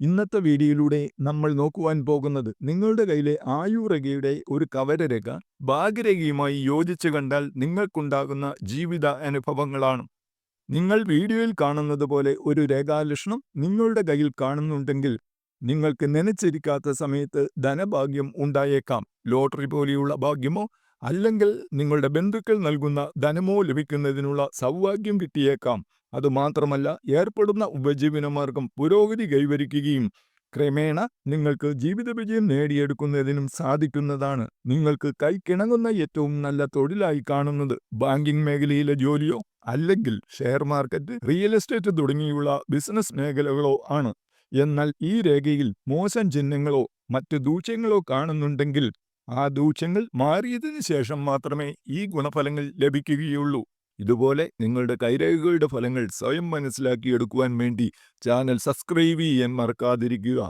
ഇന്നത്തെ വീഡിയോയിലൂടെ നമ്മൾ നോക്കുവാൻ പോകുന്നത് നിങ്ങളുടെ കയ്യിലെ ആയുരേഖയുടെ ഒരു കവരരേഖ ഭാഗ്യരേഖയുമായി യോജിച്ച് കണ്ടാൽ നിങ്ങൾക്കുണ്ടാകുന്ന ജീവിത അനുഭവങ്ങളാണ്. നിങ്ങൾ വീഡിയോയിൽ കാണുന്നത് പോലെ ഒരു രേഖാലക്ഷണം നിങ്ങളുടെ കയ്യിൽ കാണുന്നുണ്ടെങ്കിൽ നിങ്ങൾക്ക് നനച്ചിരിക്കാത്ത സമയത്ത് ധനഭാഗ്യം ഉണ്ടായേക്കാം. ലോട്ടറി പോലെയുള്ള ഭാഗ്യമോ അല്ലെങ്കിൽ നിങ്ങളുടെ ബന്ധുക്കൾ നൽകുന്ന ധനമോ ലഭിക്കുന്നതിനുള്ള സൗഭാഗ്യം കിട്ടിയേക്കാം. അതുമാത്രമല്ല ഏർപ്പെടുന്ന ഉപജീവനമാർഗം പുരോഗതി കൈവരിക്കുകയും ക്രമേണ നിങ്ങൾക്ക് ജീവിത വിജയം നേടിയെടുക്കുന്നതിനും സാധിക്കുന്നതാണ് നിങ്ങൾക്ക് കൈക്കിണങ്ങുന്ന ഏറ്റവും നല്ല തൊഴിലായി കാണുന്നത്. ബാങ്കിംഗ് മേഖലയിലെ ജോലിയോ അല്ലെങ്കിൽ ഷെയർ മാർക്കറ്റ് റിയൽ എസ്റ്റേറ്റ് തുടങ്ങിയുള്ള ബിസിനസ് മേഖലകളോ ആണ്. എന്നാൽ ഈ രേഖയിൽ മോശം ചിഹ്നങ്ങളോ മറ്റ് ദൂഷ്യങ്ങളോ കാണുന്നുണ്ടെങ്കിൽ ആ ദൂഷ്യങ്ങൾ മാറിയതിനു ശേഷം മാത്രമേ ഈ ഗുണഫലങ്ങൾ ലഭിക്കുകയുള്ളൂ. ഇതുപോലെ നിങ്ങളുടെ കൈരേഖകളുടെ ഫലങ്ങൾ സ്വയം മനസ്സിലാക്കിയെടുക്കുവാൻ വേണ്ടി ചാനൽ സബ്സ്ക്രൈബ് ചെയ്യാൻ മറക്കാതിരിക്കുക.